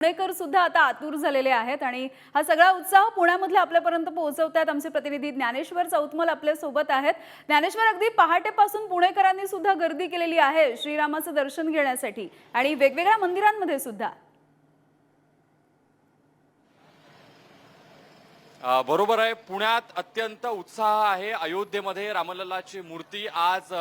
पुणेकर सुद्धा आता आतुर झालेले आहेत आणि हा सगळा उत्साह पुण्यामधले आपल्यापर्यंत पोहोचवतात आमचे प्रतिनिधी ज्ञानेश्वर चौतमल आपल्यासोबत आहेत. ज्ञानेश्वर अगदी पहाटेपासून पुणेकरांनी सुद्धा गर्दी केलेली आहे श्रीरामाचं दर्शन घेण्यासाठी आणि वेगवेगळ्या मंदिरांमध्ये सुद्धा. बरोबर आहे. पुण्यात अत्यंत उत्साह आहे. अयोध्येमध्ये रामलल्लाची मूर्ती आज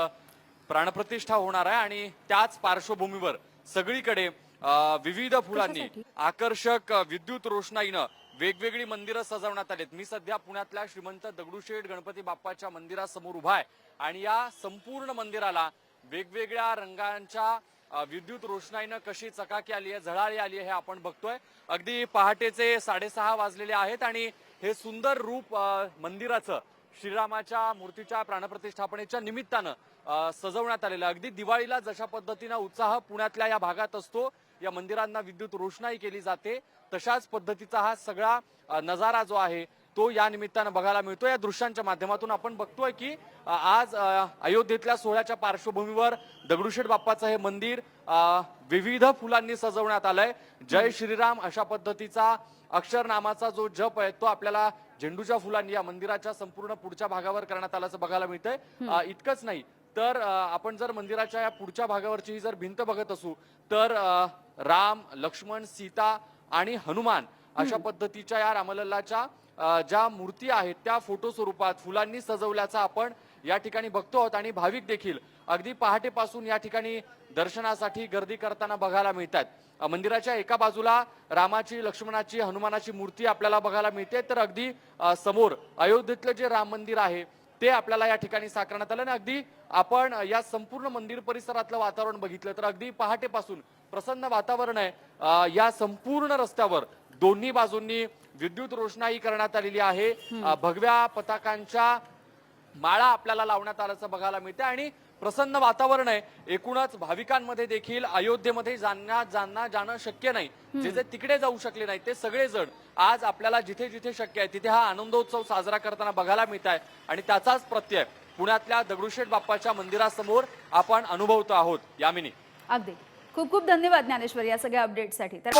प्राणप्रतिष्ठा होणार आहे आणि त्याच पार्श्वभूमीवर सगळीकडे विविध फुलांनी? आकर्षक विद्युत रोषणाईनं वेगवेगळी मंदिरं सजवण्यात आलीत मी सध्या पुण्यातल्या श्रीमंत दगडूशेठ गणपती बाप्पाच्या मंदिरासमोर उभा आहे आणि या संपूर्ण मंदिराला वेगवेगळ्या रंगांच्या विद्युत रोषणाईनं कशी चकाकी आली आहे झळाळी आली आहे हे आपण बघतोय अगदी पहाटेचे साडेसहा वाजलेले आहेत आणि हे सुंदर रूप मंदिराचं श्रीरामाच्या मूर्तीच्या प्राणप्रतिष्ठापनेच्या निमित्तानं सजवण्यात आलेलं. अगदी दिवाळीला जशा पद्धतीनं उत्साह पुण्यातल्या या भागात असतो या मंदिरांना विद्युत रोषणाई केली जाते. तशाच पद्धतीचा हा सगळा नजारा जो आहे तो या निमित्तानं बघायला मिळतो. या दृश्यांच्या माध्यमातून आपण बघतोय की आज अयोध्येतल्या सोहळ्याच्या पार्श्वभूमीवर दगडूशेठ बाप्पाचं हे मंदिर विविध फुलांनी सजवण्यात आलंय. जय श्रीराम अशा पद्धतीचा अक्षर नामाचा जो जप आहे तो आपल्याला झेंडूच्या फुलांनी या मंदिराच्या संपूर्ण पुढच्या भागावर करण्यात आल्याचं बघायला मिळतंय. इतकंच नाही तर आपण जर मंदिराच्या या पुढच्या भागावरची ही जर भिंत बघत असू तर राम लक्ष्मण सीता आणि हनुमान अशा पद्धतीच्या या रामलल्लाच्या ज्या मूर्ती आहेत त्या फोटो स्वरूपात फुलांनी सजवल्याचा आपण या ठिकाणी बघतो आहोत आणि भाविक देखील अगदी पहाटेपासून या ठिकाणी दर्शनासाठी गर्दी करताना बघायला मिळतात. मंदिराच्या एका बाजूला रामाची लक्ष्मणाची हनुमानाची मूर्ती आपल्याला बघायला मिळते. तर अगदी समोर अयोध्येतलं जे राम मंदिर आहे ते आपल्याला या ठिकाणी साकारण्यात आलं. आणि अगदी आपण या संपूर्ण मंदिर परिसरातलं वातावरण बघितलं तर अगदी पहाटेपासून प्रसन्न वातावरण आहे. या संपूर्ण रस्त्यावर दोन्ही बाजूंनी विद्युत रोषणाई करण्यात आलेली आहे. भगव्या पताकांच्या माळा आपल्याला लावण्यात आल्याचं बघायला मिळते आणि प्रसन्न वातावरण आहे. एकूणच भाविकांमध्ये देखील अयोध्येमध्ये जाणं जाणं जाणं शक्य नाही. जे जे तिकडे जाऊ शकले नाही ते सगळेजण आज आपल्याला जिथे जिथे शक्य आहे तिथे हा आनंदोत्सव साजरा करताना बघायला मिळत आहे. आणि त्याचाच प्रत्यय पुण्यातल्या दगडूशेठ बाप्पाच्या मंदिरासमोर आपण अनुभवतो आहोत. यामिनी अगदी. खूप खूप धन्यवाद ज्ञानेश्वर या सगळ्या अपडेटसाठी तर